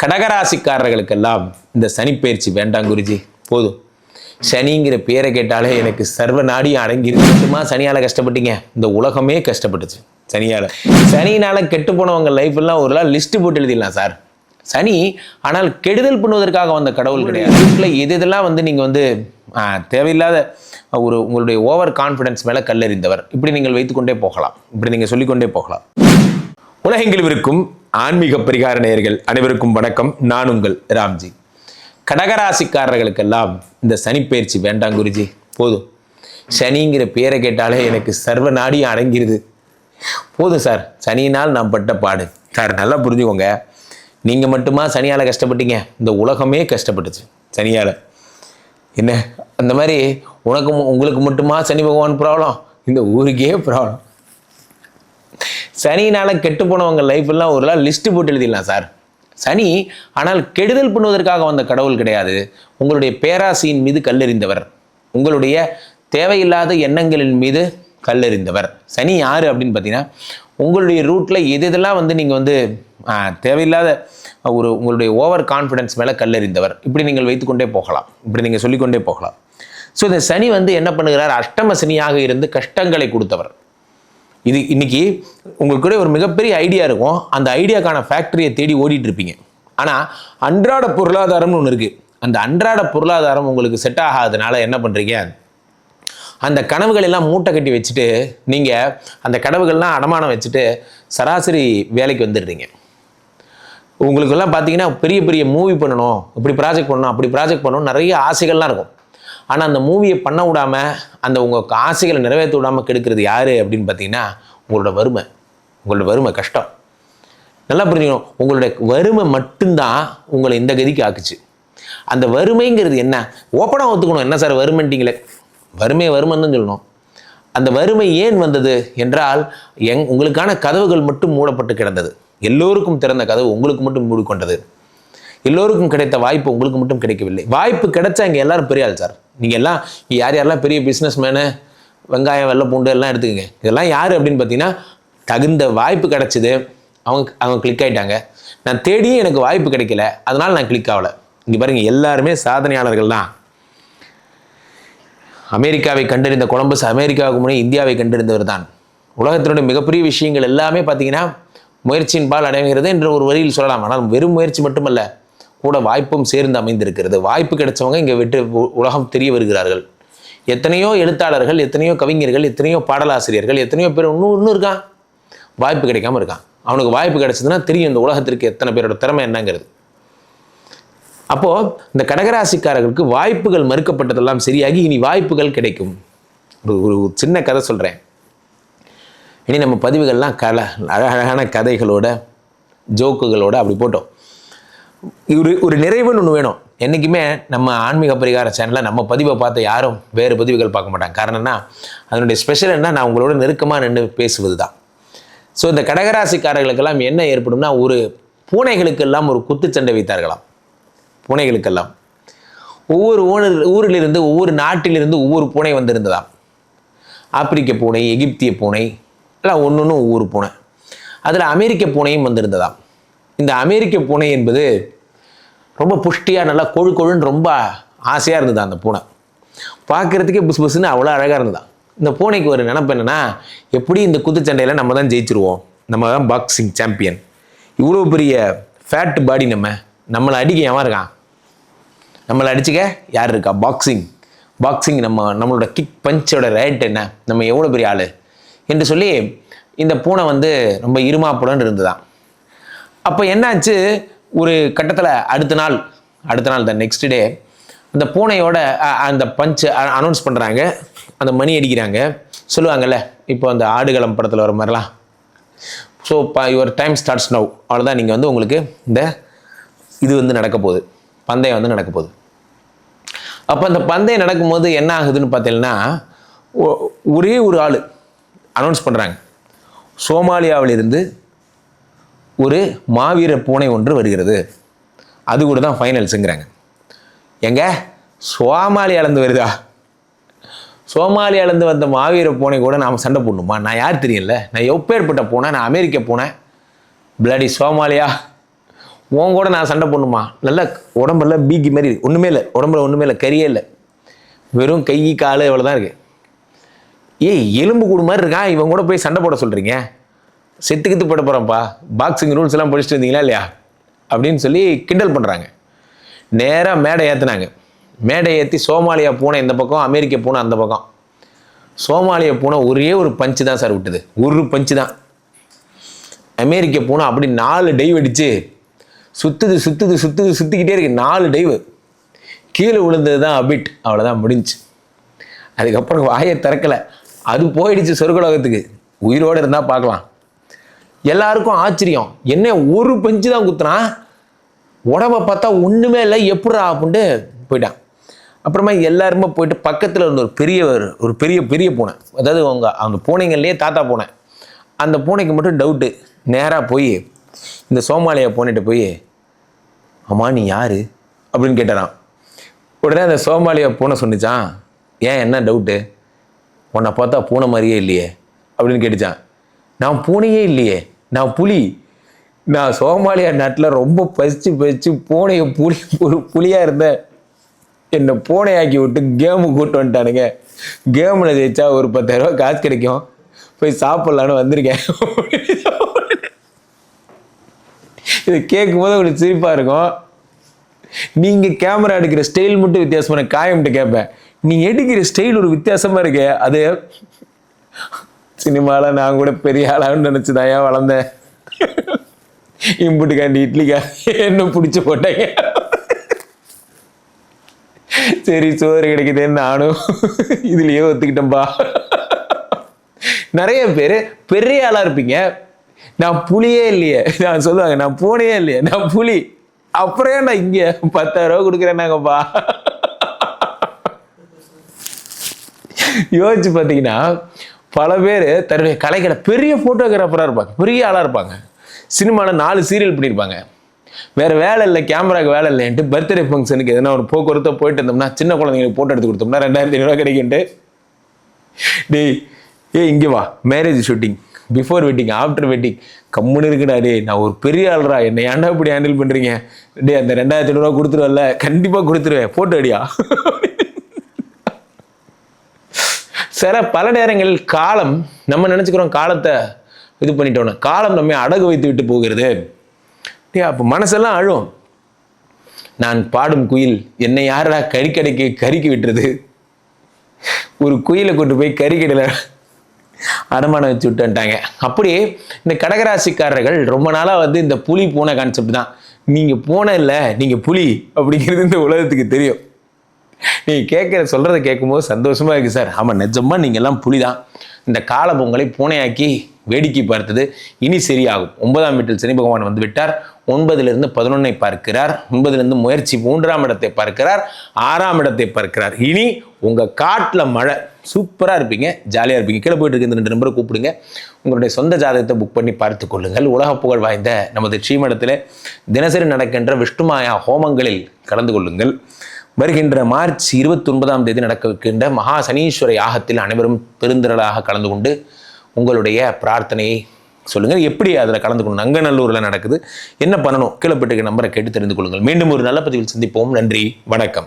கடகராசிக்காரர்களுக்கெல்லாம் இந்த சனிப்பயிற்சி வேண்டாம் குருஜி. போதும். சனிங்கிற பேரை கேட்டாலே எனக்கு சர்வ நாடியும் அடங்கிருக்கு சனியால் கஷ்டப்பட்டீங்க? இந்த உலகமே கஷ்டப்பட்டுச்சு சனியால். சனியினால் கெட்டு போனவங்க லைஃப் எல்லாம் ஒரு நாள் லிஸ்ட் போட்டு எழுதிடலாம் சார். சனி ஆனால் கெடுதல் பண்ணுவதற்காக வந்த கடவுள் கிடையாது. வீட்டில் எது இதெல்லாம் வந்து நீங்கள் வந்து தேவையில்லாத ஒரு உங்களுடைய ஓவர் கான்ஃபிடன்ஸ் மேலே கல்லறிந்தவர். இப்படி நீங்கள் வைத்துக்கொண்டே போகலாம். இப்படி நீங்கள் சொல்லிக்கொண்டே போகலாம். உலகெங்கிலும் இருக்கும் ஆன்மீக பரிகார நேயர்கள் அனைவருக்கும் வணக்கம். நான் உங்கள் ராம்ஜி. கடகராசிக்காரர்களுக்கெல்லாம் இந்த சனிப்பயிற்சி வேண்டாம் குருஜி. போதும். சனிங்கிற பேரை கேட்டாலே எனக்கு சர்வ நாடியும் அடங்கிடுது போதும் சார். சனியினால் நான் பட்ட பாடு. சார் நல்லா புரிஞ்சுக்கோங்க. நீங்கள் மட்டுமா சனியால் கஷ்டப்பட்டீங்க? இந்த உலகமே கஷ்டப்பட்டுச்சு சனியால். என்ன? அந்த மாதிரி உனக்கு மு- உங்களுக்கு மட்டுமா சனி பகவான் ப்ராப்ளம் இந்த ஊருக்கே ப்ராப்ளம் சனியினால் கெட்டு போனவங்க லைஃப் எல்லாம் ஒரு நாள் லிஸ்ட் போட்டு எழுதிடலாம் சார். சனி ஆனால் கெடுதல் பண்ணுவதற்காக வந்த கடவுள் கிடையாது. உங்களுடைய பேராசையின் மீது கல்லெறிந்தவர். உங்களுடைய தேவையில்லாத எண்ணங்களின் மீது கல்லெறிந்தவர். சனி யார் அப்படின்னு பார்த்தீங்கன்னா உங்களுடைய ரூட்டில் எது எதெல்லாம் வந்து நீங்கள் வந்து தேவையில்லாத ஒரு உங்களுடைய ஓவர் கான்ஃபிடென்ஸ் மேலே கல்லெறிந்தவர். இப்படி நீங்கள் வைத்துக்கொண்டே போகலாம். இப்படி நீங்கள் சொல்லிக்கொண்டே போகலாம். ஸோ இந்த சனி வந்து என்ன பண்ணுகிறார்? அஷ்டம சனியாக இருந்து கஷ்டங்களை கொடுத்தவர். இது இன்னைக்கு உங்களுக்கு கூட ஒரு மிகப்பெரிய ஐடியா இருக்கும். அந்த ஐடியாக்கான ஃபேக்ட்ரியை தேடி ஓடிட்டு இருப்பீங்க. ஆனால் அன்றாட பொருளாதாரம்னு ஒன்று இருக்குது அந்த அன்றாட பொருளாதாரம் உங்களுக்கு செட் ஆகாதனால என்ன பண்ணுறீங்க அந்த கனவுகள் எல்லாம் மூட்டை கட்டி வச்சுட்டு நீங்கள் அந்த கனவுகள்லாம் அடமானம் வச்சுட்டு சராசரி வேலைக்கு வந்துடுறீங்க. உங்களுக்கெல்லாம் பார்த்தீங்கன்னா பெரிய பெரிய மூவி பண்ணணும் இப்படி ப்ராஜெக்ட் பண்ணணும் அப்படி ப்ராஜெக்ட் பண்ணணும் நிறைய ஆசைகள்லாம் இருக்கும். ஆனால் அந்த மூவியை பண்ண விடாமல் அந்த உங்கள் ஆசைகளை நிறைவேற்ற விடாமல் கெடுக்கிறது யார் அப்படின்னு பார்த்தீங்கன்னா உங்களோட வறுமை. உங்களோட வறுமை கஷ்டம். நல்லா புரிஞ்சுக்கணும். உங்களுடைய வறுமை மட்டும்தான் உங்களை இந்த கதிக்கு ஆக்குச்சு. அந்த வறுமைங்கிறது என்ன? ஓப்பனாக ஒத்துக்கணும். என்ன சார் வறுமைன்ட்டீங்களே? வறுமை வறுமைன்னு சொல்லணும். அந்த வறுமை ஏன் வந்தது என்றால் எங் உங்களுக்கான கதவுகள் மட்டும் மூடப்பட்டு கிடந்தது. எல்லோருக்கும் திறந்த கதவு உங்களுக்கு மட்டும் மூடிக்கொண்டது. எல்லோருக்கும் கிடைத்த வாய்ப்பு உங்களுக்கு மட்டும் கிடைக்கவில்லை. வாய்ப்பு கிடைச்சா இங்கே எல்லாரும் பெரிய ஆள் சார். நீங்கள் எல்லாம் யார் யாரெல்லாம் பெரிய பிஸ்னஸ் மேனு வெங்காயம் வெள்ளை பூண்டு எல்லாம் எடுத்துக்கங்க. இதெல்லாம் யார் அப்படின்னு பார்த்தீங்கன்னா தகுந்த வாய்ப்பு கிடைச்சிது அவங்க அவங்க கிளிக் ஆகிட்டாங்க நான் தேடியும் எனக்கு வாய்ப்பு கிடைக்கல. அதனால் நான் கிளிக் ஆகலை. இங்கே பாருங்கள் எல்லாருமே சாதனையாளர்கள் தான். அமெரிக்காவை கண்டறிந்த கொலம்பஸ் அமெரிக்காவுக்கு முன்னே இந்தியாவை கண்டறிந்தவர் தான். உலகத்தினுடைய மிகப்பெரிய விஷயங்கள் எல்லாமே பார்த்தீங்கன்னா முயற்சியின் பால் அடைகிறது என்ற ஒரு வரியில் சொல்லலாம். ஆனால் வெறும் முயற்சி மட்டுமல்ல கூட வாய்ப்பும் சேர்ந்து அமைந்திருக்கிறது. வாய்ப்பு கிடைச்சவங்க இங்கே விட்டு உ- உலகம் தெரிய வருகிறார்கள். எத்தனையோ எழுத்தாளர்கள் எத்தனையோ கவிஞர்கள் எத்தனையோ பாடலாசிரியர்கள் எத்தனையோ பேர் இன்னும் இன்னும் இருக்கான். வாய்ப்பு கிடைக்காம இருக்கான். அவனுக்கு வாய்ப்பு கிடைச்சதுன்னா தெரியும் இந்த உலகத்திற்கு எத்தனை பேரோட திறமை என்னங்கிறது. அப்போது இந்த கடகராசிக்காரர்களுக்கு வாய்ப்புகள் மறுக்கப்பட்டதெல்லாம் சரியாகி இனி வாய்ப்புகள் கிடைக்கும். ஒரு ஒரு சின்ன கதை சொல்கிறேன் இனி நம்ம பதிவுகள்லாம் கல அழகழகான கதைகளோட ஜோக்குகளோட அப்படி போட்டோம். ஒரு ஒரு நிறைவுன்னு ஒன்று வேணும். என்றைக்குமே நம்ம ஆன்மீக பரிகார சேனலில் நம்ம பதிவை பார்த்த யாரும் வேறு பதிவுகள் பார்க்க மாட்டாங்க. காரணம்னா அதனுடைய ஸ்பெஷல் என்ன நான் உங்களோட நெருக்கமாக நின்று பேசுவது தான் ஸோ இந்த கடகராசிக்காரர்களுக்கெல்லாம் என்ன ஏற்படும்னா ஒரு பூனைகளுக்கெல்லாம் ஒரு குத்துச்சண்டை வைத்தார்களாம். பூனைகளுக்கெல்லாம். ஒவ்வொரு ஊரில் ஊரிலிருந்து ஒவ்வொரு நாட்டிலிருந்து ஒவ்வொரு பூனை வந்திருந்ததாம். ஆப்பிரிக்க பூனை எகிப்திய பூனை எல்லாம் ஒன்று ஒன்று ஒவ்வொரு பூனை. அதில் அமெரிக்க பூனையும் வந்திருந்ததாம். இந்த அமெரிக்க பூனை என்பது ரொம்ப புஷ்டியாக நல்லா கொழு கொழுன்னு ரொம்ப ஆசையாக இருந்தது அந்த பூனை. பார்க்குறதுக்கே புஸ் புஸ்ன்னு அவ்வளோ அழகாக இருந்ததாம் இந்த பூனைக்கு ஒரு நினப்பு என்னென்னா எப்படி இந்த குத்துச்சண்டையில் நம்ம தான் ஜெயிச்சிருவோம்? நம்ம தான் பாக்ஸிங் சாம்பியன் இவ்வளோ பெரிய ஃபேட் பாடி நம்ம நம்மளை அடிக்க எவன் இருக்கான்? நம்மளை அடிச்சுக்க யார் இருக்கா? பாக்ஸிங் பாக்ஸிங் நம்ம நம்மளோட கிக் பஞ்சோட ரேட் என்ன? நம்ம எவ்வளோ பெரிய ஆள்? என்று சொல்லி இந்த பூனை வந்து ரொம்ப இருமாப்புடன் இருந்ததுதான் அப்போ என்னாச்சு ஒரு கட்டத்தில் அடுத்த நாள் அடுத்த நாள் தான் நெக்ஸ்ட் டே அந்த பூனையோட அந்த பஞ்ச் அனௌன்ஸ் பண்ணுறாங்க அந்த மணி அடிக்கிறாங்க. சொல்லுவாங்கல்ல இப்போ அந்த ஆடுகளம் படத்தில் வர மாதிரிலாம். So your time starts now அவ்வளோதான் நீங்கள் வந்து உங்களுக்கு இந்த இது வந்து நடக்க போகுது. பந்தயம் வந்து நடக்க போகுது. அப்போ அந்த பந்தயம் நடக்கும்போது என்ன ஆகுதுன்னு பார்த்தீங்கன்னா ஒ- ஒரே ஒரு ஆள் அனௌன்ஸ் பண்ணுறாங்க சோமாலியாவிலிருந்து ஒரு மாவீர பூனை ஒன்று வருகிறது. அது கூட தான் ஃபைனல்ஸுங்கிறாங்க எங்க? சோமாலியாலேருந்து வருதா? சோமாலியாலேருந்து வந்த மாவீர பூனை கூட நாம் சண்டை போடணுமா? நான் யார் தெரியல நான் எப்பேற்பட்ட பூனை? நான் அமெரிக்க பூனை. Bloody Somalia? உன் கூட நான் சண்டை போடணுமா? நல்லா உடம்பெல்லாம் பீக்கி மாதிரி ஒன்றுமே இல்லை. உடம்புல ஒன்றுமே இல்லை. கரியே இல்லை. வெறும் கை கால் இவ்வளோதான் இருக்குது ஏய் எலும்பு கூடு மாதிரி இருக்கான் இவன் கூட போய் சண்டை போட சொல்கிறீங்க செத்துக்கித்து போட போகிறோம்ப்பா பாக்ஸிங் ரூல்ஸ் எல்லாம் படிச்சுட்டு இருந்தீங்களா இல்லையா? அப்படின்னு சொல்லி கிண்டல் பண்ணுறாங்க நேராக மேடை ஏற்றுனாங்க மேடை ஏற்றி சோமாலியா பூனை இந்த பக்கம் அமெரிக்க பூனை அந்த பக்கம். சோமாலியா பூனை ஒரே ஒரு பஞ்சு தான் சார் விட்டுது. ஒரு பஞ்சு தான். அமெரிக்க பூனை அப்படி நாலு டைவ் அடிச்சு சுற்றுது சுத்துது சுற்றுது சுற்றிக்கிட்டே இருக்கு. நாலு டைவு கீழே விழுந்தது தான் அபிட் அவ்வளோதான் முடிஞ்சு. அதுக்கப்புறம் வாயை திறக்கலை. அது போயிடுச்சு சொர்க்கலோகத்துக்கு. உயிரோடு இருந்தால் பார்க்கலாம். எல்லாருக்கும் ஆச்சரியம். என்ன ஒரு பெஞ்சு தான் குத்துனான் உடம்ப பார்த்தா ஒன்றுமே இல்லை எப்படா அப்படின்ட்டு போயிட்டான். அப்புறமா எல்லாருமே போயிட்டு பக்கத்தில் இருந்த ஒரு பெரிய ஒரு- பெரிய பெரிய பூனை. அதாவது அவங்க அந்த பூனைங்கள்லேயே தாத்தா பூனை. அந்த பூனைக்கு மட்டும் டவுட்டு நேராக போய் இந்த சோமாலியா பூனைகிட்ட போய் அம்மா நீ யார்? அப்படின்னு கேட்டாரான் உடனே அந்த சோமாலியா பூனை சொன்னிச்சான் ஏன் என்ன டவுட்டு உன்னை பார்த்தா பூனை மாதிரியே இல்லையே அப்படின்னு கேட்டுச்சான். நான் பூனையே இல்லையே நான் புலி. நான் சோமாலியா நாட்டில் ரொம்ப பசிச்சு பசிச்சு பூனையை புலி ஒரு புலியாக இருந்தேன் என்னை பூனையாக்கி விட்டு கேமு கூட்டு வந்துட்டானுங்க. கேமில் ஜெயிச்சா ஒரு பத்தாயிரரூபா காசு கிடைக்கும். போய் சாப்பிட்லான்னு வந்திருக்கேன். இது கேட்கும் போது உங்களுக்கு சிரிப்பாக இருக்கும். நீங்கள் கேமரா எடுக்கிற ஸ்டைல் மட்டும் வித்தியாசமான காயம்ட்டு கேட்பேன். நீங்கள் எடுக்கிற ஸ்டைல் ஒரு வித்தியாசமாக இருக்கு அது சினிமாவில் நான் கூட பெரிய ஆளான்னு நினச்சி தான் ஏன் வளர்ந்தேன்? இம்புட்டுக்காண்டி இட்லிக்கா என்ன பிடிச்சி போட்டாங்க. சரி சோறு கிடைக்குதேன்னு நானும் இதுலயே ஒத்துக்கிட்டேன்பா. நிறைய பேர் பெரிய ஆளா இருப்பீங்க. நான் புளியே இல்லையே. நான் சொல்லுவாங்க நான் பூனையே இல்லையே. நான் புலி. அப்புறம் நான் இங்க பத்தாயிரம் ரூபா கொடுக்குறேன்னாங்கப்பா. யோசிச்சு பார்த்தீங்கன்னா பல பேர் தன்னுடைய கலைகளை பெரிய ஃபோட்டோகிராஃபராக இருப்பாங்க. பெரிய ஆளாக இருப்பாங்க. சினிமாவில் நாலு சீரியல் பண்ணியிருப்பாங்க வேற வேலை இல்லை கேமராவுக்கு வேலை இல்லைன்ட்டு பர்த்டே ஃபங்க்ஷனுக்கு எதனா ஒரு போக்குவரத்தை போயிட்டு இருந்தோம்னா சின்ன குழந்தைங்களுக்கு போட்டோ எடுத்து கொடுத்தோம்னா ரெண்டாயிரத்தி ஐநூறுவா கிடைக்குன்ட்டு டேய் ஏய் இங்கே வா. Marriage shooting before wedding after wedding கம்முன்னு இருக்குடா டே நான் ஒரு பெரிய ஆள்ரா என்னை ஏன்டா இப்படி ஹேண்டில் பண்ணுறீங்க டே அந்த ரெண்டாயிரத்தி ஐநூறுரூவா கொடுத்துருவல்ல கண்டிப்பாக கொடுத்துருவேன். ஃபோட்டோ அடியா? சில பல நேரங்களில் காலம் நம்ம நினச்சிக்கிறோம் காலத்தை இது பண்ணிட்டோம்னா காலம் நம்ம அடகு வைத்து விட்டு போகிறது. அப்போ மனசெல்லாம் அழும். நான் பாடும் குயில் என்னை யாரா கறிக்கடைக்கு கறிக்கு விட்டுறது? ஒரு குயிலை கொண்டு போய் கறிக்கடையில் அடமானம் வச்சு விட்டுட்டாங்க. அப்படி இந்த கடகராசிக்காரர்கள் ரொம்ப நாளாக வந்து இந்த புலி பூனை கான்செப்ட் தான். நீங்கள் பூனை இல்லை நீங்கள் புலி அப்படிங்கிறது இந்த உலகத்துக்கு தெரியும். நீ கேட்குற சொல்கிறத கேட்கும்போது சந்தோஷமாக இருக்குது சார். ஆமாம் நிஜமா நீங்கள்லாம் புலி தான் இந்த கால பொங்கலை பூனையாக்கி வேடிக்கை பார்த்தது இனி சரியாகும். ஒன்பதாம் வீட்டில் சனி பகவான் வந்து விட்டார். ஒன்பதிலிருந்து பதினொன்னை பார்க்கிறார். ஒன்பதிலிருந்து முயற்சி மூன்றாம் இடத்தை பார்க்கிறார். ஆறாம் இடத்தை பார்க்கிறார். இனி உங்கள் காட்டில் மழை சூப்பராக இருப்பீங்க ஜாலியாக இருப்பீங்க. கீழே போயிட்டு இருக்க இந்த ரெண்டு நம்பரை கூப்பிடுங்க. உங்களுடைய சொந்த ஜாதகத்தை புக் பண்ணி பார்த்து கொள்ளுங்கள். உலக புகழ் வாய்ந்த நமது ஸ்ரீமடத்தில் தினசரி நடக்கின்ற விஷ்ணுமாயா ஹோமங்களில் கலந்து கொள்ளுங்கள். வருகின்ற மார்ச் இருபத்தி ஒன்பதாம் தேதி நடக்கவிருக்கின்ற மகா சனீஸ்வர யாகத்தில் அனைவரும் பெருந்திரளாக கலந்து கொண்டு உங்களுடைய பிரார்த்தனையை சொல்லுங்கள். எப்படி அதில் கலந்து கொள்ளணும்? அங்கநல்லூரில் நடக்குது. என்ன பண்ணணும்? கீழே நம்பரை கேட்டு தெரிந்து கொள்ளுங்கள். மீண்டும் ஒரு நல்ல பதிவில் சந்திப்போம். நன்றி. வணக்கம்.